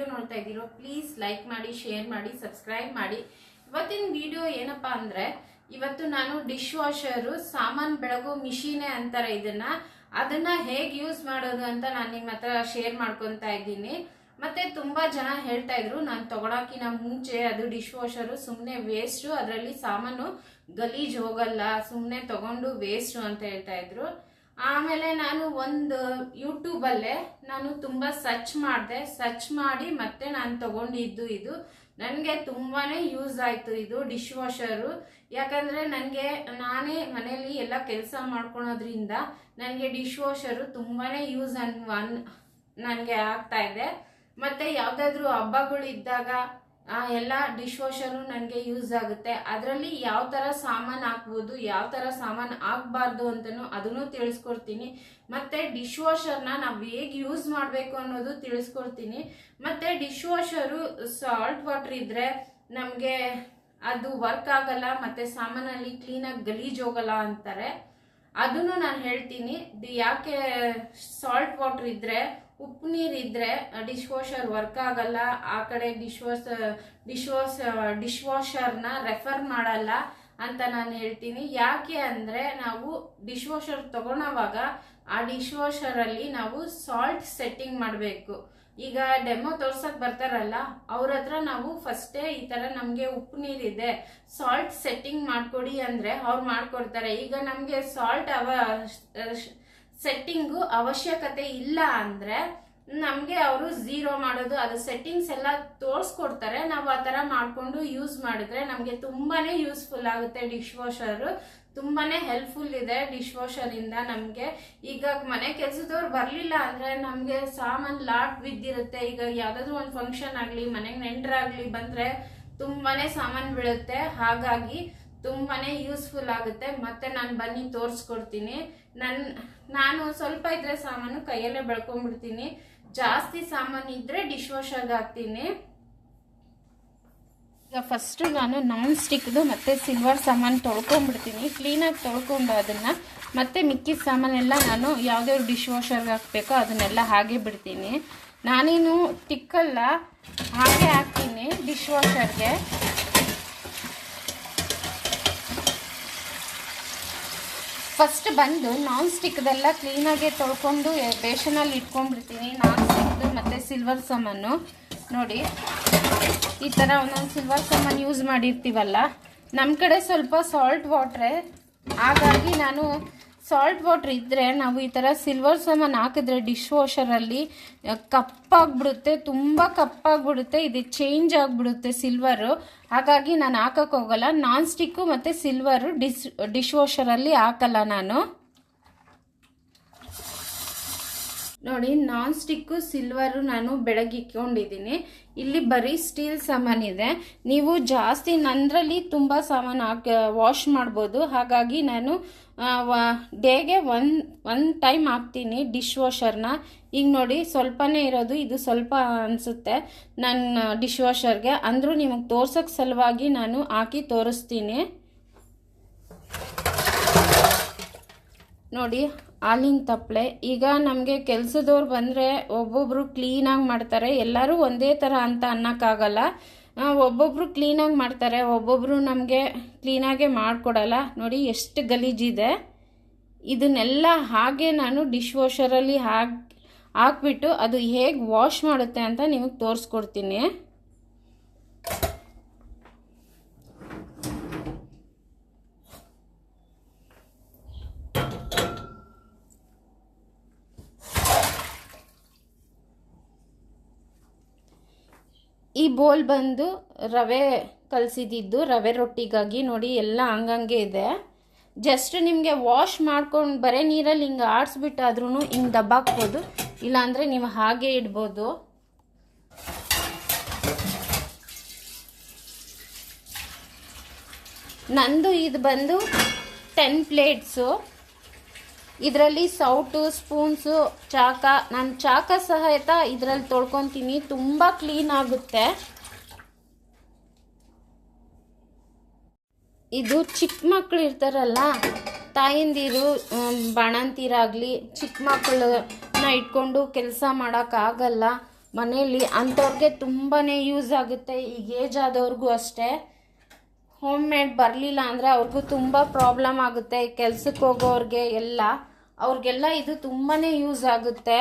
Video ನೋಡ್ತಾ ಇದ್ದೀರೋ please like ಮಾಡಿ ಶೇರ್ ಮಾಡಿ ಸಬ್ಸ್ಕ್ರೈಬ್ ಮಾಡಿ. ಇವತ್ತಿನ ವಿಡಿಯೋ ಏನಪ್ಪಾ ಅಂದ್ರೆ, ಇವತ್ತು ನಾನು ಡಿಶ್ ವಾಷರು ಸಾಮಾನು ಬೆಳಗೋ ಮಿಷಿನೇ ಅಂತಾರೆ ಇದನ್ನ. ಅದನ್ನ ಹೇಗೆ ಯೂಸ್ ಮಾಡೋದು ಅಂತ ನಾನು ನಿಮ್ಮ ಹತ್ರ ಶೇರ್ ಮಾಡ್ಕೊತಾ ಇದ್ದೀನಿ. ಮತ್ತೆ ತುಂಬಾ ಜನ ಹೇಳ್ತಾ ಇದ್ರು, ನಾನು ತಗೊಳಕಿನ ಮುಂಚೆ ಅದು ಡಿಶ್ ವಾಷರು ಸುಮ್ಮನೆ ವೇಸ್ಟು ಅದರಲ್ಲಿ ಸಾಮಾನು ಗಲೀಜು ಹೋಗಲ್ಲ ಸುಮ್ಮನೆ ತಗೊಂಡು ವೇಸ್ಟು ಅಂತ ಹೇಳ್ತಾ ಇದ್ರು. ಆಮೇಲೆ ನಾನು ಒಂದು ಯೂಟ್ಯೂಬಲ್ಲೇ ನಾನು ತುಂಬ ಸರ್ಚ್ ಮಾಡಿದೆ. ಸರ್ಚ್ ಮಾಡಿ ಮತ್ತೆ ನಾನು ತಗೊಂಡಿದ್ದು ಇದು. ನನಗೆ ತುಂಬಾನೇ ಯೂಸ್ ಆಯಿತು ಇದು ಡಿಶ್ ವಾಷರು ಯಾಕಂದರೆ ನನಗೆ ನಾನೇ ಮನೆಯಲ್ಲಿ ಎಲ್ಲ ಕೆಲಸ ಮಾಡ್ಕೊಳೋದ್ರಿಂದ ನನಗೆ ಡಿಶ್ ವಾಷರು ತುಂಬಾನೇ ಯೂಸ್ ಅನ್, ನನಗೆ ಆಗ್ತಾ ಇದೆ. ಮತ್ತೆ ಯಾವುದಾದ್ರೂ ಹಬ್ಬಗಳು ಇದ್ದಾಗ ಆ, ಎಲ್ಲ ಡಿಶ್ ವಾಷರು ನನಗೆ ಯೂಸ್ ಆಗುತ್ತೆ. ಅದರಲ್ಲಿ ಯಾವ ಥರ ಸಾಮಾನು ಹಾಕ್ಬೋದು ಯಾವ ಥರ ಸಾಮಾನು ಹಾಕ್ಬಾರ್ದು ಅಂತಲೂ ಅದನ್ನು ತಿಳಿಸ್ಕೊಡ್ತೀನಿ. ಮತ್ತು ಡಿಶ್ ವಾಷರ್ನ ನಾವು ಹೇಗೆ ಯೂಸ್ ಮಾಡಬೇಕು ಅನ್ನೋದು ತಿಳಿಸ್ಕೊಡ್ತೀನಿ. ಮತ್ತು ಡಿಶ್ ವಾಷರು ಸಾಲ್ಟ್ ವಾಟರ್ ಇದ್ದರೆ ನಮಗೆ ಅದು ವರ್ಕ್ ಆಗಲ್ಲ ಮತ್ತು ಸಾಮಾನಲ್ಲಿ ಕ್ಲೀನಾಗಿ ಗಲೀಜು ಹೋಗಲ್ಲ ಅಂತಾರೆ. ಅದನ್ನು ನಾನು ಹೇಳ್ತೀನಿ. ಯಾಕೆ ಸಾಲ್ಟ್ ವಾಟ್ರ್ ಇದ್ರೆ ಉಪ್ಪು ನೀರಿದ್ರೆ ಡಿಶ್ ವಾಷರ್ ವರ್ಕ್ ಆಗಲ್ಲ, ಆ ಕಡೆ dish wash dish wash dish ವಾಷರ್ನ refer ಮಾಡಲ್ಲ ಅಂತ ನಾನು ಹೇಳ್ತೀನಿ. ಯಾಕೆ ಅಂದ್ರೆ ನಾವು ಡಿಶ್ ವಾಷರ್ ತಗೊಳೋವಾಗ ಆ ಡಿಶ್ ವಾಷರಲ್ಲಿ ನಾವು ಸಾಲ್ಟ್ ಸೆಟ್ಟಿಂಗ್ ಮಾಡಬೇಕು. ಈಗ ಡೆಮೋ ತೋರ್ಸಕ್ ಬರ್ತಾರಲ್ಲ, ಅವ್ರ ಹತ್ರ ನಾವು ಫಸ್ಟೇ ಈ ತರ ನಮಗೆ ಉಪ್ಪು ನೀರಿದೆ ಸಾಲ್ಟ್ ಸೆಟ್ಟಿಂಗ್ ಮಾಡ್ಕೊಡಿ ಅಂದ್ರೆ ಅವ್ರು ಮಾಡಿಕೊಡ್ತಾರೆ. ಈಗ ನಮಗೆ ಸಾಲ್ಟ್ ಅವ ಸೆಟ್ಟಿಂಗು ಅವಶ್ಯಕತೆ ಇಲ್ಲ ಅಂದರೆ ನಮಗೆ ಅವರು ಝೀರೋ ಮಾಡೋದು, ಅದು ಸೆಟ್ಟಿಂಗ್ಸ್ ಎಲ್ಲ ತೋರಿಸ್ಕೊಡ್ತಾರೆ. ನಾವು ಆ ಥರ ಮಾಡಿಕೊಂಡು ಯೂಸ್ ಮಾಡಿದ್ರೆ ನಮಗೆ ತುಂಬಾ ಯೂಸ್ಫುಲ್ ಆಗುತ್ತೆ ಡಿಶ್ ವಾಷರು ತುಂಬಾ ಹೆಲ್ಪ್ಫುಲ್ ಇದೆ ಡಿಶ್ ವಾಷರಿಂದ ನಮಗೆ. ಈಗ ಮನೆ ಕೆಲಸದವ್ರು ಬರಲಿಲ್ಲ ಅಂದರೆ ನಮಗೆ ಸಾಮಾನು ಲಾಟ್ ಬಿದ್ದಿರುತ್ತೆ ಈಗ ಯಾವುದಾದ್ರು ಒಂದು ಫಂಕ್ಷನ್ ಆಗಲಿ, ಮನೆಗೆ ನೆಂಟರಾಗಲಿ ಬಂದರೆ ತುಂಬಾ ಸಾಮಾನು ಬೀಳುತ್ತೆ. ಹಾಗಾಗಿ ತುಂಬಾನೇ ಯೂಸ್ಫುಲ್ ಆಗುತ್ತೆ. ಮತ್ತೆ ನಾನು ಬನ್ನಿ ತೋರಿಸ್ಕೊಡ್ತೀನಿ. ನನ್ನ ನಾನು ಸ್ವಲ್ಪ ಇದ್ರೆ ಸಾಮಾನು ಕೈಯಲ್ಲೇ ಬೆಳ್ಕೊಂಡ್ಬಿಡ್ತೀನಿ. ಜಾಸ್ತಿ ಸಾಮಾನು ಇದ್ರೆ ಡಿಶ್ ವಾಷರ್ಗೆ ಹಾಕ್ತೀನಿ. ಈಗ ಫಸ್ಟು ನಾನು ನಾನ್ ಸ್ಟಿಕ್ದು ಮತ್ತು ಸಿಲ್ವರ್ ಸಾಮಾನು ತೊಳ್ಕೊಂಡ್ಬಿಡ್ತೀನಿ. ಕ್ಲೀನಾಗಿ ತೊಳ್ಕೊಂಡು ಅದನ್ನು ಮತ್ತೆ ಮಿಕ್ಕಿದ ಸಾಮಾನೆಲ್ಲ ನಾನು ಯಾವುದ್ಯಾವ್ದು ಡಿಶ್ ವಾಷರ್ಗೆ ಹಾಕಬೇಕೋ ಅದನ್ನೆಲ್ಲ ಹಾಗೆ ಬಿಡ್ತೀನಿ. ನಾನೇನು ತಿಕ್ಕಲ್ಲ ಹಾಗೆ ಹಾಕ್ತೀನಿ ಡಿಶ್ ವಾಷರ್ಗೆ ಫಸ್ಟ್ ಬಂದು ನಾನ್ ಸ್ಟಿಕ್ದೆಲ್ಲ ಕ್ಲೀನಾಗೆ ತೊಳ್ಕೊಂಡು ಬೇಷನಲ್ಲಿ ಇಟ್ಕೊಂಡ್ಬಿಡ್ತೀನಿ. ನಾನ್ ಸ್ಟಿಕ್ದು ಮತ್ತು ಸಿಲ್ವರ್ ಸಾಮಾನು. ನೋಡಿ, ಈ ಥರ ಒಂದೊಂದು ಸಿಲ್ವರ್ ಸಾಮಾನು ಯೂಸ್ ಮಾಡಿರ್ತೀವಲ್ಲ. ನಮ್ಮ ಕಡೆ ಸ್ವಲ್ಪ ಸಾಲ್ಟ್ ವಾಟ್ರೆ ಹಾಗಾಗಿ ನಾನು ಸಾಲ್ಟ್ ವಾಟ್ರ್ ಇದ್ದರೆ ನಾವು ಈ ಥರ ಸಿಲ್ವರ್ ಸಾಮಾನು ಹಾಕಿದ್ರೆ ಡಿಶ್ ವಾಷರಲ್ಲಿ ಕಪ್ಪಾಗ್ಬಿಡುತ್ತೆ, ತುಂಬ ಕಪ್ಪಾಗ್ಬಿಡುತ್ತೆ, ಇದು ಚೇಂಜ್ ಆಗಿಬಿಡುತ್ತೆ ಸಿಲ್ವರು ಹಾಗಾಗಿ ನಾನು ಹಾಕಕ್ಕೆ ಹೋಗಲ್ಲ. ನಾನ್ ಸ್ಟಿಕ್ಕು ಮತ್ತು ಸಿಲ್ವರು ಡಿಶ್ ಡಿಶ್ ವಾಷರಲ್ಲಿ ಹಾಕಲ್ಲ ನಾನು. ನೋಡಿ ನಾನ್ ಸ್ಟಿಕ್ಕು ಸಿಲ್ವರು ನಾನು ಬೆಳಗ್ಗೆ ಇಟ್ಕೊಂಡಿದ್ದೀನಿ. ಇಲ್ಲಿ ಬರೀ ಸ್ಟೀಲ್ ಸಾಮಾನಿದೆ ನೀವು ಜಾಸ್ತಿ, ನಂದ್ರಲ್ಲಿ ತುಂಬ ಸಾಮಾನು ಹಾಕಿ ವಾಶ್ ಮಾಡ್ಬೋದು. ಹಾಗಾಗಿ ನಾನು ಡೇಗೆ ಒನ್ ಒನ್ ಟೈಮ್ ಹಾಕ್ತೀನಿ ಡಿಶ್ ವಾಷರ್ನ ಈಗ ನೋಡಿ ಸ್ವಲ್ಪನೇ ಇರೋದು, ಇದು ಸ್ವಲ್ಪ ಅನಿಸುತ್ತೆ ನನ್ನ ಡಿಶ್ ವಾಷರ್ಗೆ ಅಂದರೂ ನಿಮಗೆ ತೋರ್ಸೋಕ್ಕೆ ಸಲುವಾಗಿ ನಾನು ಹಾಕಿ ತೋರಿಸ್ತೀನಿ. ನೋಡಿ, ಹಾಲಿನ ತಪ್ಪಲೆ ಈಗ ನಮಗೆ ಕೆಲಸದವ್ರು ಬಂದರೆ ಒಬ್ಬೊಬ್ಬರು ಕ್ಲೀನಾಗಿ ಮಾಡ್ತಾರೆ. ಎಲ್ಲರೂ ಒಂದೇ ಥರ ಅಂತ ಅನ್ನೋಕ್ಕಾಗಲ್ಲ. ಆ, ಒಬ್ಬೊಬ್ರು ಕ್ಲೀನಾಗಿ ಮಾಡ್ತಾರೆ. ಒಬ್ಬೊಬ್ಬರು ನಮಗೆ ಕ್ಲೀನಾಗೆ ಮಾಡಿಕೊಡಲ್ಲ. ನೋಡಿ ಎಷ್ಟು ಗಲೀಜಿದೆ ಇದನ್ನೆಲ್ಲ ಹಾಗೆ ನಾನು ಡಿಶ್ ವಾಷರಲ್ಲಿ ಹಾಕಿ ಹಾಕ್ಬಿಟ್ಟು ಅದು ಹೇಗೆ ವಾಶ್ ಮಾಡುತ್ತೆ ಅಂತ ನಿಮಗೆ ತೋರಿಸ್ಕೊಡ್ತೀನಿ. ಬೋಲ್ ಬಂದು ರವೆ ಕಲಸಿದ್ದು ರವೆ ರೊಟ್ಟಿಗಾಗಿ ನೋಡಿ ಎಲ್ಲ ಹಂಗಂಗೆ ಇದೆ. ಜಸ್ಟ್ ನಿಮಗೆ ವಾಶ್ ಮಾಡ್ಕೊಂಡು ಬರೀ ನೀರಲ್ಲಿ ಹಿಂಗೆ ಆಡಿಸ್ಬಿಟ್ಟಾದ್ರೂ ಹಿಂಗೆ ದಬ್ಬಾಕ್ಬೋದು, ಇಲ್ಲಾಂದರೆ ನೀವು ಹಾಗೆ ಇಡ್ಬೋದು. ನಂದು ಇದು ಬಂದು ಟೆನ್ ಪ್ಲೇಟ್ಸು ಇದರಲ್ಲಿ ಸೌಟು, ಸ್ಪೂನ್ಸು, ಚಾಕ, ನಾನು ಚಾಕ ಸಹಿತ ಇದರಲ್ಲಿ ತೊಳ್ಕೊತೀನಿ. ತುಂಬ ಕ್ಲೀನ್ ಆಗುತ್ತೆ. ಇದು ಚಿಕ್ಕ ಮಕ್ಕಳು ಇರ್ತಾರಲ್ಲ, ತಾಯಿಂದಿರು ಬಾಣಂತಿರಾಗಲಿ ಚಿಕ್ಕ ಮಕ್ಕಳನ್ನ ಇಟ್ಕೊಂಡು ಕೆಲಸ ಮಾಡೋಕ್ಕಾಗಲ್ಲ. ಮನೆಯಲ್ಲಿ ಅಂಥವ್ರಿಗೆ ತುಂಬಾ ಯೂಸ್ ಆಗುತ್ತೆ. ಈಗ ಏಜ್ ಆದವ್ರಿಗೂ ಅಷ್ಟೇ. ಹೋಮ್ ಮೇಡ್ ಬರಲಿಲ್ಲ ಅಂದರೆ ಅವ್ರಿಗೂ ತುಂಬ ಪ್ರಾಬ್ಲಮ್ ಆಗುತ್ತೆ. ಕೆಲ್ಸಕ್ಕೆ ಹೋಗೋರಿಗೆ ಎಲ್ಲ. ಅವ್ರಿಗೆಲ್ಲ ಇದು ತುಂಬಾ ಯೂಸ್ ಆಗುತ್ತೆ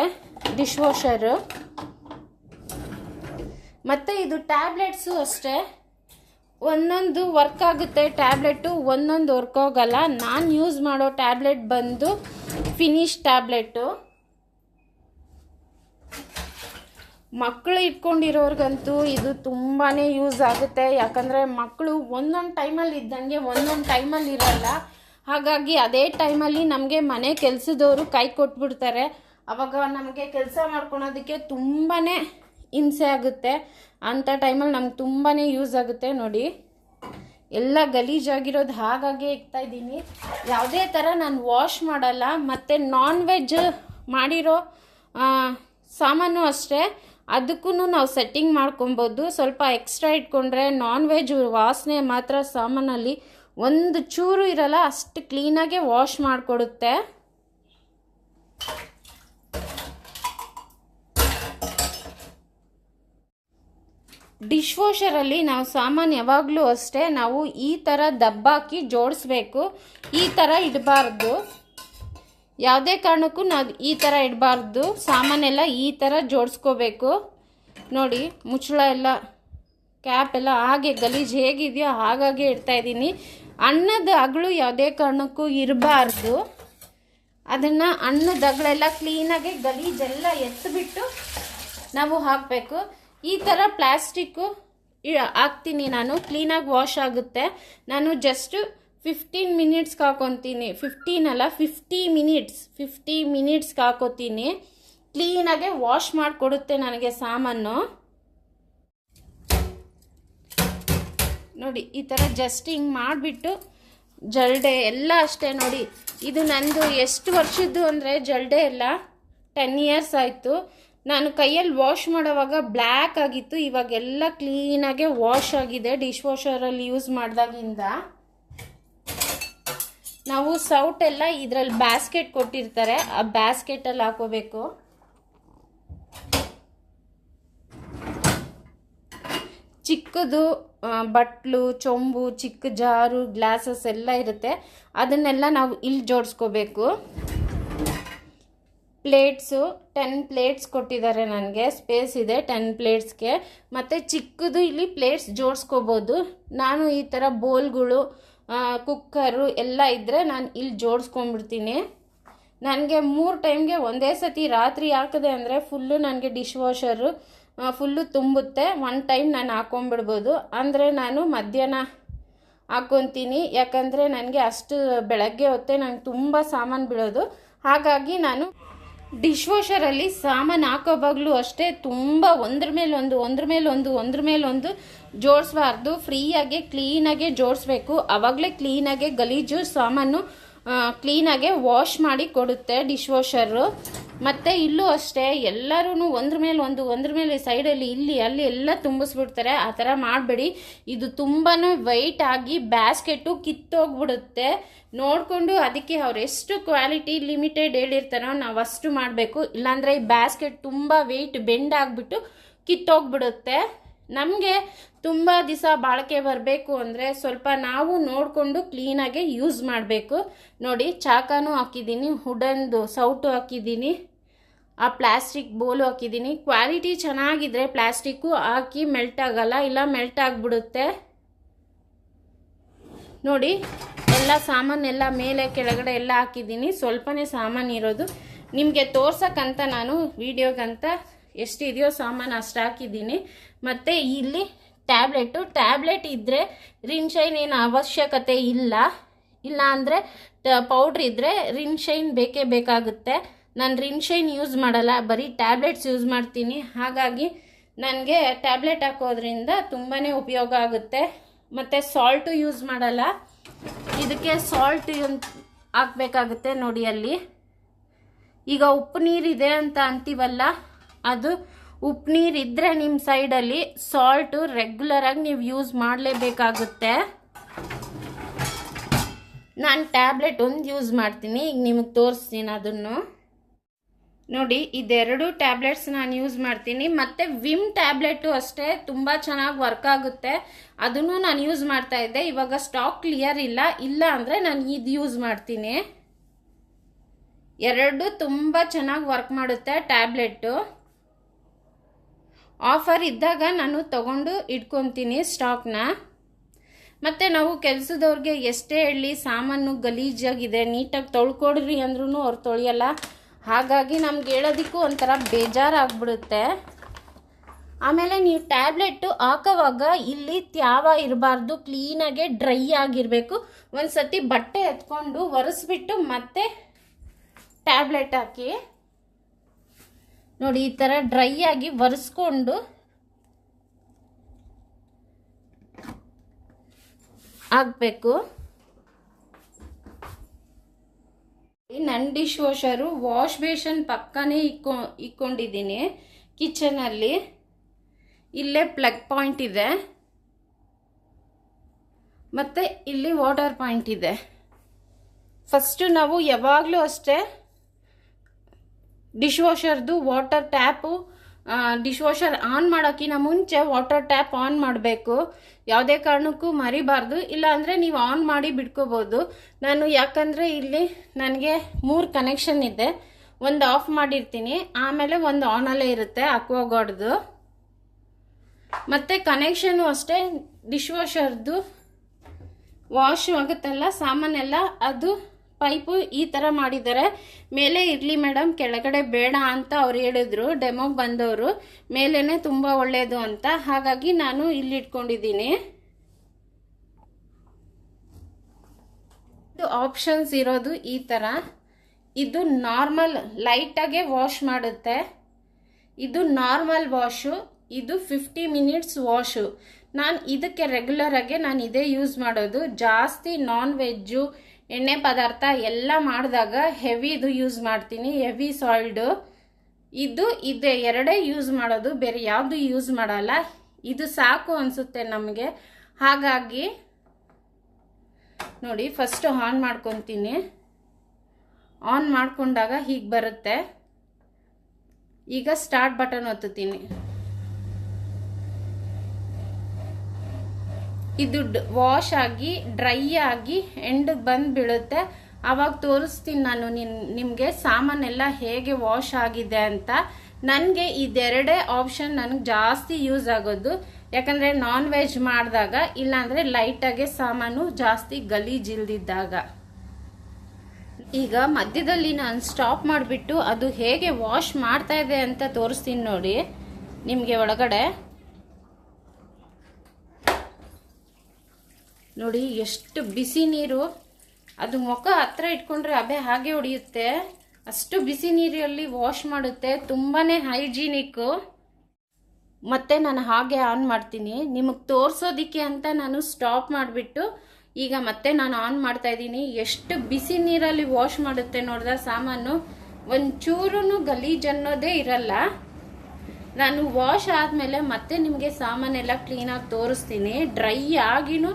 ಡಿಶ್ ವಾಷರ್ ಮತ್ತು ಇದು ಟ್ಯಾಬ್ಲೆಟ್ಸು ಅಷ್ಟೇ. ಒಂದೊಂದು ವರ್ಕ್ ಆಗುತ್ತೆ ಟ್ಯಾಬ್ಲೆಟು ಒಂದೊಂದು ವರ್ಕ್ ಹೋಗಲ್ಲ. ನಾನು ಯೂಸ್ ಮಾಡೋ ಟ್ಯಾಬ್ಲೆಟ್ ಬಂದು ಫಿನಿಶ್ ಟ್ಯಾಬ್ಲೆಟು ಮಕ್ಕಳು ಇಟ್ಕೊಂಡಿರೋರ್ಗಂತೂ ಇದು ತುಂಬಾ ಯೂಸ್ ಆಗುತ್ತೆ. ಯಾಕಂದರೆ ಮಕ್ಕಳು ಒಂದೊಂದು ಟೈಮಲ್ಲಿ ಇದ್ದಂಗೆ ಒಂದೊಂದು ಟೈಮಲ್ಲಿ ಇರಲ್ಲ. ಹಾಗಾಗಿ ಅದೇ ಟೈಮಲ್ಲಿ ನಮಗೆ ಮನೆ ಕೆಲಸದವರು ಕೈ ಕೊಟ್ಬಿಡ್ತಾರೆ. ಅವಾಗ ನಮಗೆ ಕೆಲಸ ಮಾಡ್ಕೊಳೋದಕ್ಕೆ ತುಂಬಾ ಹಿಂಸೆ ಆಗುತ್ತೆ. ಅಂಥ ಟೈಮಲ್ಲಿ ನಮ್ಗೆ ತುಂಬಾ ಯೂಸ್ ಆಗುತ್ತೆ ನೋಡಿ. ಎಲ್ಲ ಗಲೀಜಾಗಿರೋದು ಹಾಗಾಗಿ ಇಕ್ತಾ ಇದ್ದೀನಿ. ಯಾವುದೇ ಥರ ನಾನು ವಾಶ್ ಮಾಡಲ್ಲ, ಮತ್ತು ನಾನ್ ವೆಜ್ ಮಾಡಿರೋ ಸಾಮಾನು ಅಷ್ಟೇ. ಅದಕ್ಕೂ ನಾವು ಸೆಟ್ಟಿಂಗ್ ಮಾಡ್ಕೊಬೋದು. ಸ್ವಲ್ಪ ಎಕ್ಸ್ಟ್ರಾ ಇಟ್ಕೊಂಡ್ರೆ ನಾನ್ ವೆಜ್ ವಾಸನೆ ಮಾತ್ರ ಸಾಮಾನಲ್ಲಿ ಒಂದು ಚೂರು ಇರಲ್ಲ, ಅಷ್ಟು ಕ್ಲೀನಾಗೆ ವಾಶ್ ಮಾಡಿಕೊಡುತ್ತೆ. ಡಿಶ್ ವಾಷರಲ್ಲಿ ನಾವು ಸಾಮಾನು ಯಾವಾಗಲೂ ಅಷ್ಟೇ, ನಾವು ಈ ಥರ ದಬ್ಬಾಕಿ ಜೋಡಿಸ್ಬೇಕು. ಈ ಥರ ಇಡಬಾರ್ದು. ಯಾವುದೇ ಕಾರಣಕ್ಕೂ ನಾವು ಈ ಥರ ಇಡಬಾರ್ದು. ಸಾಮಾನೆಲ್ಲ ಈ ಥರ ಜೋಡಿಸ್ಕೋಬೇಕು. ನೋಡಿ, ಮುಚ್ಚಳ ಎಲ್ಲ ಕ್ಯಾಪ್ ಎಲ್ಲ ಹಾಗೆ ಗಲೀಜು ಹೇಗಿದೆಯೋ ಹಾಗಾಗೆ ಇಡ್ತಾ ಇದ್ದೀನಿ. ಅನ್ನದ ಅಗಳು ಯಾವುದೇ ಕಾರಣಕ್ಕೂ ಇರಬಾರ್ದು. ಅದನ್ನು ಅನ್ನದ ಅಗಳೆಲ್ಲ ಕ್ಲೀನಾಗಿ ಗಲೀಜೆಲ್ಲ ಎತ್ತಿಬಿಟ್ಟು ನಾವು ಹಾಕಬೇಕು. ಈ ಥರ ಪ್ಲಾಸ್ಟಿಕ್ಕು ಹಾಕ್ತೀನಿ ನಾನು. ಕ್ಲೀನಾಗಿ ವಾಶ್ ಆಗುತ್ತೆ. ನಾನು ಜಸ್ಟು ಫಿಫ್ಟೀನ್ ಮಿನಿಟ್ಸ್ಗೆ ಹಾಕೊತೀನಿ ಫಿಫ್ಟೀನ್ ಅಲ್ಲ ಫಿಫ್ಟಿ ಮಿನಿಟ್ಸ್ ಫಿಫ್ಟಿ ಮಿನಿಟ್ಸ್ಗೆ ಹಾಕೋತೀನಿ ಕ್ಲೀನಾಗೆ ವಾಶ್ ಮಾಡಿಕೊಡುತ್ತೆ ನನಗೆ ಸಾಮಾನು. ನೋಡಿ, ಈ ಥರ ಜಸ್ಟ್ ಹಿಂಗೆ ಮಾಡಿಬಿಟ್ಟು ಜಲ್ಡೆ ಎಲ್ಲ ಅಷ್ಟೇ ನೋಡಿ. ಇದು ನಂದು ಎಷ್ಟು ವರ್ಷದ್ದು ಅಂದರೆ ಜಲ್ಡೆ ಎಲ್ಲ ಟೆನ್ ಇಯರ್ಸ್ ಆಯಿತು. ನಾನು ಕೈಯಲ್ಲಿ ವಾಶ್ ಮಾಡೋವಾಗ ಬ್ಲ್ಯಾಕ್ ಆಗಿತ್ತು, ಇವಾಗೆಲ್ಲ ಕ್ಲೀನಾಗೆ ವಾಶ್ ಆಗಿದೆ ಡಿಶ್ ವಾಷರಲ್ಲಿ ಯೂಸ್ ಮಾಡಿದಾಗಿಂದ. ನಾವು ಸೌಟ್ ಎಲ್ಲ ಇದರಲ್ಲಿ ಬ್ಯಾಸ್ಕೆಟ್ ಕೊಟ್ಟಿರ್ತಾರೆ, ಆ ಬ್ಯಾಸ್ಕೆಟಲ್ಲಿ ಹಾಕೋಬೇಕು. ಚಿಕ್ಕದು ಬಟ್ಲು, ಚೊಂಬು, ಚಿಕ್ಕ ಜಾರು, ಗ್ಲಾಸಸ್ ಎಲ್ಲ ಇರುತ್ತೆ. ಅದನ್ನೆಲ್ಲ ನಾವು ಇಲ್ಲಿ ಜೋಡಿಸ್ಕೋಬೇಕು. ಪ್ಲೇಟ್ಸು ಟೆನ್ ಪ್ಲೇಟ್ಸ್ ಕೊಟ್ಟಿದ್ದಾರೆ ನನಗೆ. ಸ್ಪೇಸ್ ಇದೆ ಟೆನ್ ಪ್ಲೇಟ್ಸ್ಗೆ. ಮತ್ತು ಚಿಕ್ಕದು ಇಲ್ಲಿ ಪ್ಲೇಟ್ಸ್ ಜೋಡಿಸ್ಕೋಬೋದು. ನಾನು ಈ ಥರ ಬೋಲ್ಗಳು ಕುಕ್ಕರು ಎಲ್ಲ ಇದ್ದರೆ ನಾನು ಇಲ್ಲಿ ಜೋಡಿಸ್ಕೊಂಡ್ಬಿಡ್ತೀನಿ. ನನಗೆ ಮೂರು ಟೈಮ್ಗೆ ಒಂದೇ ಸತಿ ರಾತ್ರಿ ಹಾಕಿದೆ ಅಂದರೆ ಫುಲ್ಲು ನನಗೆ ಡಿಶ್ ವಾಷರು ಫುಲ್ಲು ತುಂಬುತ್ತೆ. ಒನ್ ಟೈಮ್ ನಾನು ಹಾಕೊಂಡ್ಬಿಡ್ಬೋದು. ಅಂದರೆ ನಾನು ಮಧ್ಯಾಹ್ನ ಹಾಕ್ಕೊತೀನಿ ಯಾಕಂದರೆ ನನಗೆ ಅಷ್ಟು ಬೆಳಗ್ಗೆ ಹೊತ್ತೆ ನಂಗೆ ತುಂಬ ಸಾಮಾನು ಬಿಡೋದು. ಹಾಗಾಗಿ ನಾನು ಡಿಶ್ ವಾಷರಲ್ಲಿ ಸಾಮಾನು ಹಾಕೋವಾಗಲೂ ಅಷ್ಟೇ ತುಂಬ ಒಂದ್ರ ಮೇಲೊಂದು ಒಂದು, ಒಂದ್ರ ಮೇಲೊಂದು ಒಂದು, ಒಂದ್ರ ಮೇಲೊಂದು ಜೋಡಿಸ್ಬಾರ್ದು. ಫ್ರೀಯಾಗಿ, ಕ್ಲೀನಾಗೆ ಜೋಡಿಸ್ಬೇಕು. ಆವಾಗಲೇ ಕ್ಲೀನಾಗೆ ಗಲೀಜು ಸಾಮಾನು ಕ್ಲೀನಾಗೆ ವಾಶ್ ಮಾಡಿ ಕೊಡುತ್ತೆ ಡಿಶ್ ವಾಷರು ಮತ್ತು ಇಲ್ಲೂ ಅಷ್ಟೇ ಎಲ್ಲರೂ ಒಂದ್ರ ಮೇಲೆ ಒಂದು, ಒಂದ್ರ ಮೇಲೆ ಸೈಡಲ್ಲಿ ಇಲ್ಲಿ, ಅಲ್ಲಿ ಎಲ್ಲ ತುಂಬಿಸ್ಬಿಡ್ತಾರೆ. ಆ ಥರ ಮಾಡಬೇಡಿ. ಇದು ತುಂಬಾ ವೈಟ್ ಆಗಿ ಬ್ಯಾಸ್ಕೆಟು ಕಿತ್ತೋಗ್ಬಿಡುತ್ತೆ. ನೋಡಿಕೊಂಡು ಅದಕ್ಕೆ ಅವ್ರು ಎಷ್ಟು ಕ್ವಾಲಿಟಿ ಲಿಮಿಟೆಡ್ ಹೇಳಿರ್ತಾರೋ ನಾವು ಅಷ್ಟು ಮಾಡಬೇಕು. ಇಲ್ಲಾಂದರೆ ಈ ಬ್ಯಾಸ್ಕೆಟ್ ತುಂಬ ವೆಯ್ಟ್ ಬೆಂಡ್ ಆಗಿಬಿಟ್ಟು ಕಿತ್ತೋಗ್ಬಿಡುತ್ತೆ. ನಮಗೆ ತುಂಬ ದಿವಸ ಬಾಳಿಕೆ ಬರಬೇಕು ಅಂದರೆ ಸ್ವಲ್ಪ ನಾವು ನೋಡಿಕೊಂಡು ಕ್ಲೀನಾಗೆ ಯೂಸ್ ಮಾಡಬೇಕು. ನೋಡಿ, ಚಾಕನೂ ಹಾಕಿದ್ದೀನಿ ಹುಡನ್ದು ಸೌಟು ಹಾಕಿದ್ದೀನಿ. ಆ ಪ್ಲಾಸ್ಟಿಕ್ ಬೋಲು ಹಾಕಿದ್ದೀನಿ. ಕ್ವಾಲಿಟಿ ಚೆನ್ನಾಗಿದ್ರೆ ಪ್ಲಾಸ್ಟಿಕ್ಕು ಹಾಕಿ ಮೆಲ್ಟ್ ಆಗಲ್ಲ, ಇಲ್ಲ ಮೆಲ್ಟ್ ಆಗಿಬಿಡುತ್ತೆ. ನೋಡಿ, ಎಲ್ಲ ಸಾಮಾನೆಲ್ಲ ಮೇಲೆ, ಕೆಳಗಡೆ ಎಲ್ಲ ಹಾಕಿದ್ದೀನಿ. ಸ್ವಲ್ಪನೇ ಸಾಮಾನು ಇರೋದು. ನಿಮಗೆ ತೋರ್ಸೋಕ್ಕಂತ ನಾನು ವಿಡಿಯೋಗಂತ ಎಷ್ಟಿದೆಯೋ ಸಾಮಾನು ಅಷ್ಟು ಹಾಕಿದ್ದೀನಿ. ಮತ್ತು ಇಲ್ಲಿ ಟ್ಯಾಬ್ಲೆಟು. ಟ್ಯಾಬ್ಲೆಟ್ ಇದ್ದರೆ ರಿನ್ ಶೈನ್ ಏನು ಅವಶ್ಯಕತೆ ಇಲ್ಲ. ಇಲ್ಲ ಅಂದರೆ ಪೌಡ್ರ್ ಇದ್ದರೆ ರಿನ್ ಶೈನ್ ಬೇಕೇ ಬೇಕಾಗುತ್ತೆ. ನಾನು ರಿನ್ಶೈನ್ ಯೂಸ್ ಮಾಡಲ್ಲ, ಬರೀ ಟ್ಯಾಬ್ಲೆಟ್ಸ್ ಯೂಸ್ ಮಾಡ್ತೀನಿ. ಹಾಗಾಗಿ ನನಗೆ ಟ್ಯಾಬ್ಲೆಟ್ ಹಾಕೋದ್ರಿಂದ ತುಂಬಾ ಉಪಯೋಗ ಆಗುತ್ತೆ. ಮತ್ತು ಸಾಲ್ಟು ಯೂಸ್ ಮಾಡಲ್ಲ. ಇದಕ್ಕೆ ಸಾಲ್ಟ್ ಹಾಕಬೇಕಾಗುತ್ತೆ ನೋಡಿ ಅಲ್ಲಿ. ಈಗ ಉಪ್ಪು ನೀರಿದೆ ಅಂತ ಅಂತೀವಲ್ಲ, ಅದು ಉಪ್ಪು ನೀರಿದ್ದರೆ ನಿಮ್ಮ ಸೈಡಲ್ಲಿ ಸಾಲ್ಟು ರೆಗ್ಯುಲರಾಗಿ ನೀವು ಯೂಸ್ ಮಾಡಲೇಬೇಕಾಗುತ್ತೆ. ನಾನು ಟ್ಯಾಬ್ಲೆಟ್ ಒಂದು ಯೂಸ್ ಮಾಡ್ತೀನಿ, ಈಗ ನಿಮಗೆ ತೋರಿಸ್ತೀನಿ ಅದನ್ನು. ನೋಡಿ, ಇದೆರಡು ಟ್ಯಾಬ್ಲೆಟ್ಸ್ ನಾನು ಯೂಸ್ ಮಾಡ್ತೀನಿ. ಮತ್ತು ವಿಮ್ ಟ್ಯಾಬ್ಲೆಟು ಅಷ್ಟೇ ತುಂಬ ಚೆನ್ನಾಗಿ ವರ್ಕ್ ಆಗುತ್ತೆ. ಅದನ್ನು ನಾನು ಯೂಸ್ ಮಾಡ್ತಾ ಇದ್ದೆ. ಇವಾಗ ಸ್ಟಾಕ್ ಕ್ಲಿಯರ್ ಇಲ್ಲ. ಇಲ್ಲ ಅಂದರೆ ನಾನು ಇದು ಯೂಸ್ ಮಾಡ್ತೀನಿ. ಎರಡು ತುಂಬ ಚೆನ್ನಾಗಿ ವರ್ಕ್ ಮಾಡುತ್ತೆ ಟ್ಯಾಬ್ಲೆಟ್ಟು ಆಫರ್ ಇದ್ದಾಗ ನಾನು ತಗೊಂಡು ಇಟ್ಕೊತೀನಿ ಸ್ಟಾಕ್ನ ಮತ್ತು ನಾವು ಕೆಲಸದವ್ರಿಗೆ ಎಷ್ಟೇ ಹೇಳಿ ಸಾಮಾನು ಗಲೀಜಾಗಿದೆ, ನೀಟಾಗಿ ತೊಳ್ಕೊಡ್ರಿ ಅಂದ್ರೂ ಅವ್ರು ತೊಳೆಯಲ್ಲ. ಹಾಗಾಗಿ ನಮ್ಗೆ ಹೇಳೋದಕ್ಕೂ ಒಂಥರ ಬೇಜಾರಾಗ್ಬಿಡುತ್ತೆ. ಆಮೇಲೆ ನೀವು ಟ್ಯಾಬ್ಲೆಟ್ಟು ಹಾಕೋವಾಗ ಇಲ್ಲಿ ತ್ಯಾವ ಇರಬಾರ್ದು ಕ್ಲೀನಾಗೆ ಡ್ರೈ ಆಗಿರಬೇಕು. ಒಂದು ಸತಿ ಬಟ್ಟೆ ಎತ್ಕೊಂಡು ಒರೆಸ್ಬಿಟ್ಟು ಮತ್ತೆ ಟ್ಯಾಬ್ಲೆಟ್ ಹಾಕಿ. ನೋಡಿ, ಈ ಥರ ಡ್ರೈ ಆಗಿ ಒರೆಸ್ಕೊಂಡು. ಆಗಬೇಕು ನನ್ನ ಡಿಶ್ ವಾಷರು ವಾಶ್ ಬೇಷನ್ ಪಕ್ಕನೇ ಇಕ್ಕೊ, ಇಕ್ಕೊಂಡಿದ್ದೀನಿ. ಕಿಚನಲ್ಲಿ ಇಲ್ಲೇ ಪ್ಲಗ್ ಪಾಯಿಂಟ್ ಇದೆ. ಮತ್ತು ಇಲ್ಲಿ ವಾಟರ್ ಪಾಯಿಂಟ್ ಇದೆ. ಫಸ್ಟು ನಾವು ಯಾವಾಗಲೂ ಅಷ್ಟೇ dish ವಾಷರ್ದು water tap dish washer on ಮಾಡೋಕ್ಕಿಂತ ಮುಂಚೆ ವಾಟರ್ ಟ್ಯಾಪ್ ಆನ್ ಮಾಡಬೇಕು. ಯಾವುದೇ ಕಾರಣಕ್ಕೂ ಮರಿಬಾರ್ದು. ಇಲ್ಲಾಂದರೆ ನೀವು ಆನ್ ಮಾಡಿ ಬಿಟ್ಕೋಬೋದು. ನಾನು ಯಾಕಂದರೆ ಇಲ್ಲಿ ನನಗೆ ಮೂರು ಕನೆಕ್ಷನ್ ಇದೆ. ಒಂದು ಆಫ್ ಮಾಡಿರ್ತೀನಿ. ಆಮೇಲೆ ಒಂದು ಆನಲ್ಲೇ ಇರುತ್ತೆ ಅಕ್ವಾಗಾರ್ಡ್ದು. ಮತ್ತು ಕನೆಕ್ಷನು ಅಷ್ಟೇ. ಡಿಶ್ ವಾಷರ್ದು ವಾಶ್ ಆಗುತ್ತಲ್ಲ, ಸಾಮಾನೆಲ್ಲ, ಅದು ಪೈಪು ಈ ಥರ ಮಾಡಿದ್ದಾರೆ. ಮೇಲೆ ಇರಲಿ ಮೇಡಮ್, ಕೆಳಗಡೆ ಬೇಡ ಅಂತ ಅವ್ರು ಹೇಳಿದ್ರು. ಡೆಮೋಗೆ ಬಂದವರು. ಮೇಲೇ ತುಂಬ ಒಳ್ಳೆಯದು ಅಂತ. ಹಾಗಾಗಿ ನಾನು ಇಲ್ಲಿ ಇಟ್ಕೊಂಡಿದ್ದೀನಿ. ಇದು ಆಪ್ಷನ್ಸ್ ಇರೋದು ಈ ಥರ ಇದು ನಾರ್ಮಲ್ ಲೈಟಾಗೆ ವಾಶ್ ಮಾಡುತ್ತೆ. ಇದು ನಾರ್ಮಲ್ ವಾಶು ಇದು ಫಿಫ್ಟಿ ಮಿನಿಟ್ಸ್ ವಾಶು ನಾನು ಇದಕ್ಕೆ ರೆಗ್ಯುಲರಾಗೆ ನಾನು ಇದೇ ಯೂಸ್ ಮಾಡೋದು. ಜಾಸ್ತಿ ನಾನ್ ವೆಜ್ಜು ಎಣ್ಣೆ ಪದಾರ್ಥ ಎಲ್ಲ ಮಾಡಿದಾಗ ಹೆವಿದು ಯೂಸ್ ಮಾಡ್ತೀನಿ. ಹೆವಿ ಸಾಲ್ಡು ಇದು ಇದೆ. ಎರಡೇ ಯೂಸ್ ಮಾಡೋದು. ಬೇರೆ ಯಾವುದು ಯೂಸ್ ಮಾಡಲ್ಲ. ಇದು ಸಾಕು ಅನಿಸುತ್ತೆ ನಮಗೆ. ಹಾಗಾಗಿ ನೋಡಿ ಫಸ್ಟ್ ಆನ್ ಮಾಡ್ಕೊತೀನಿ. ಆನ್ ಮಾಡಿಕೊಂಡಾಗ ಹೀಗೆ ಬರುತ್ತೆ. ಈಗ ಸ್ಟಾರ್ಟ್ ಬಟನ್ ಒತ್ತುತ್ತೀನಿ. ಇದು ವಾಶ್ ಆಗಿ ಡ್ರೈ ಆಗಿ ಎಂಡ್ ಬಂದು ಬೀಳುತ್ತೆ. ಆವಾಗ ತೋರಿಸ್ತೀನಿ ನಾನು ನಿನ್, ನಿಮಗೆ ಸಾಮಾನೆಲ್ಲ ಹೇಗೆ ವಾಶ್ ಆಗಿದೆ ಅಂತ. ನನಗೆ ಇದೆರಡೇ ಆಪ್ಷನ್ ನನಗೆ ಜಾಸ್ತಿ ಯೂಸ್ ಆಗೋದು. ಯಾಕಂದರೆ ನಾನ್ ವೆಜ್ ಮಾಡಿದಾಗ, ಇಲ್ಲಾಂದರೆ ಲೈಟಾಗೆ ಸಾಮಾನು ಜಾಸ್ತಿ ಗಲೀಜಿಲ್ದಿದ್ದಾಗ ಈಗ ಮಧ್ಯದಲ್ಲಿ ನಾನು ಸ್ಟಾಪ್ ಮಾಡಿಬಿಟ್ಟು ಅದು ಹೇಗೆ ವಾಶ್ ಮಾಡ್ತಾ ಇದೆ ಅಂತ ತೋರಿಸ್ತೀನಿ ನೋಡಿ. ನಿಮಗೆ ಒಳಗಡೆ. ನೋಡಿ, ಎಷ್ಟು ಬಿಸಿ ನೀರು. ಅದು ಮುಖ ಹತ್ರ ಇಟ್ಕೊಂಡ್ರೆ ಅಬೆ ಹಾಗೆ ಹೊಡೆಯುತ್ತೆ. ಅಷ್ಟು ಬಿಸಿ ನೀರಲ್ಲಿ ವಾಶ್ ಮಾಡುತ್ತೆ. ತುಂಬಾ ಹೈಜೀನಿಕ್ಕು. ಮತ್ತೆ ನಾನು ಹಾಗೆ ಆನ್ ಮಾಡ್ತೀನಿ. ನಿಮಗೆ ತೋರಿಸೋದಿಕ್ಕೆ ಅಂತ ನಾನು ಸ್ಟಾಪ್ ಮಾಡಿಬಿಟ್ಟು ಈಗ ಮತ್ತೆ ನಾನು ಆನ್ ಮಾಡ್ತಾ ಇದ್ದೀನಿ. ಎಷ್ಟು ಬಿಸಿ ನೀರಲ್ಲಿ ವಾಶ್ ಮಾಡುತ್ತೆ ನೋಡಿದ ಸಾಮಾನು. ಒಂಚೂರು ಗಲೀಜ್ ಅನ್ನೋದೇ ಇರಲ್ಲ. ನಾನು ವಾಶ್ ಆದಮೇಲೆ ಮತ್ತೆ ನಿಮಗೆ ಸಾಮಾನೆಲ್ಲ ಕ್ಲೀನಾಗಿ ತೋರಿಸ್ತೀನಿ. ಡ್ರೈ ಆಗಿನೂ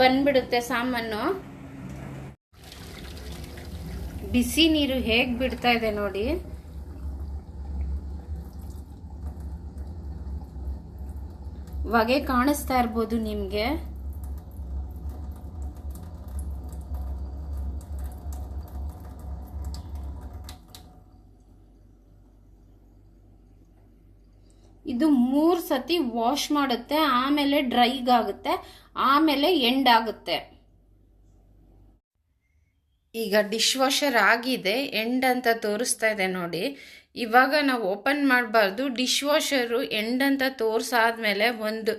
ಬಂದ್ಬಿಡುತ್ತೆ ಸಾಮಾನು ಬಿಸಿ ನೀರು ಹೇಗೆ ಬಿಡ್ತಾ ಇದೆ ನೋಡಿ. ಹೊಗೆ ಕಾಣಿಸ್ತಾ ಇರ್ಬೋದು ನಿಮಗೆ. ಇದು ಮೂರು ಸತಿ ವಾಶ್ ಮಾಡುತ್ತೆ, ಆಮೇಲೆ ಡ್ರೈಗಾಗುತ್ತೆ ಆಮೇಲೆ ಎಂಡ್ ಆಗುತ್ತೆ. ಈಗ ಡಿಶ್ ವಾಷರ್ ಆಗಿದೆ ಎಂಡ್ ಅಂತ ತೋರಿಸ್ತಾ ಇದೆ ನೋಡಿ. ಇವಾಗ ನಾವು ಓಪನ್ ಮಾಡಬಾರ್ದು ಡಿಶ್ ವಾಷರು ಎಂಡ್ ಅಂತ ತೋರಿಸಾದ್ಮೇಲೆ ಒಂದು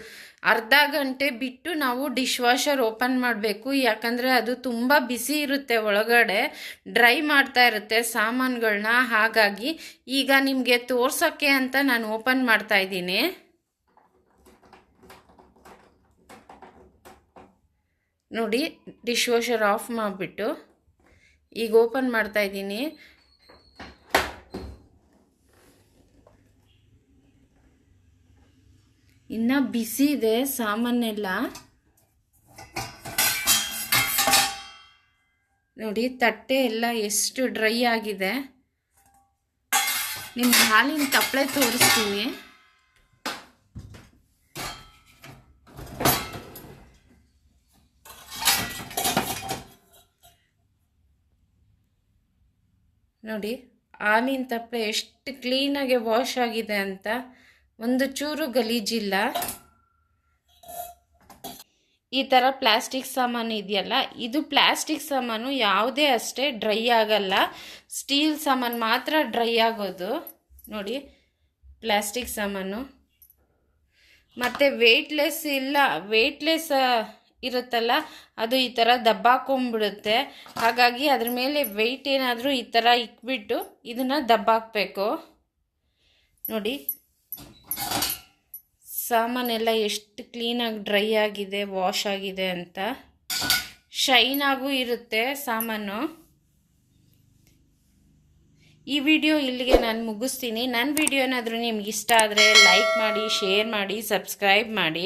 ಅರ್ಧ ಗಂಟೆ ಬಿಟ್ಟು ನಾವು ಡಿಶ್ ವಾಷರ್ ಓಪನ್ ಮಾಡಬೇಕು. ಯಾಕಂದರೆ ಅದು ತುಂಬ ಬಿಸಿ ಇರುತ್ತೆ ಒಳಗಡೆ ಡ್ರೈ ಮಾಡ್ತಾ ಇರುತ್ತೆ ಸಾಮಾನುಗಳನ್ನ ಹಾಗಾಗಿ ಈಗ ನಿಮಗೆ ತೋರ್ಸೋಕ್ಕೆ ಅಂತ ನಾನು ಓಪನ್ ಮಾಡ್ತಾ ಇದ್ದೀನಿ. ನೋಡಿ ಡಿಶ್ ವಾಷರ್ ಆಫ್ ಮಾಡಿಬಿಟ್ಟು ಈಗ ಓಪನ್ ಮಾಡ್ತಾ ಇದ್ದೀನಿ. ಇನ್ನು ಬಿಸಿ ಇದೆ ಸಾಮಾನೆಲ್ಲ ನೋಡಿ, ತಟ್ಟೆ ಎಲ್ಲ ಎಷ್ಟು ಡ್ರೈ ಆಗಿದೆ. ನಿಮ್ಮ ಹಾಲಿನ ತಪ್ಪಳೆ ತೋರಿಸ್ತೀನಿ. ನೋಡಿ ಹಾಲಿನ ತಪ್ಪಲೆ ಎಷ್ಟು ಕ್ಲೀನಾಗೆ ವಾಶ್ ಆಗಿದೆ ಅಂತ ಒಂದು ಚೂರು ಗಲೀಜಿಲ್ಲ. ಈ ಥರ ಪ್ಲಾಸ್ಟಿಕ್ ಸಾಮಾನು ಇದೆಯಲ್ಲ, ಇದು ಪ್ಲಾಸ್ಟಿಕ್ ಸಾಮಾನು ಯಾವುದೇ ಅಷ್ಟೇ ಡ್ರೈ ಆಗಲ್ಲ. ಸ್ಟೀಲ್ ಸಾಮಾನು ಮಾತ್ರ ಡ್ರೈ ಆಗೋದು. ನೋಡಿ, ಪ್ಲಾಸ್ಟಿಕ್ ಸಾಮಾನು. ಮತ್ತು ವೆಯ್ಟ್ಲೆಸ್ ಇಲ್ಲ ವೆಯ್ಟ್ಲೆಸ್ ಇರುತ್ತಲ್ಲ, ಅದು ಈ ಥರ ದಬ್ಬಾಕೊಂಬಿಡುತ್ತೆ ಹಾಗಾಗಿ ಅದ್ರ ಮೇಲೆ ವೆಯ್ಟ್ ಏನಾದರೂ ಈ ಥರ ಇಕ್ಬಿಟ್ಟು ಇದನ್ನು ದಬ್ಬಾಕಬೇಕು ನೋಡಿ, ಸಾಮಾನೆಲ್ಲ ಎಷ್ಟು ಕ್ಲೀನಾಗಿ ಡ್ರೈ ಆಗಿದೆ ವಾಶ್ ಆಗಿದೆ ಅಂತ. ಶೈನಾಗೂ ಇರುತ್ತೆ ಸಾಮಾನು. ಈ ವಿಡಿಯೋ ಇಲ್ಲಿಗೆ ನಾನು ಮುಗಿಸ್ತೀನಿ. ನನ್ನ ವಿಡಿಯೋ ಏನಾದರೂ ನಿಮ್ಗೆ ಇಷ್ಟ ಆದರೆ ಲೈಕ್ ಮಾಡಿ ಶೇರ್ ಮಾಡಿ ಸಬ್ಸ್ಕ್ರೈಬ್ ಮಾಡಿ.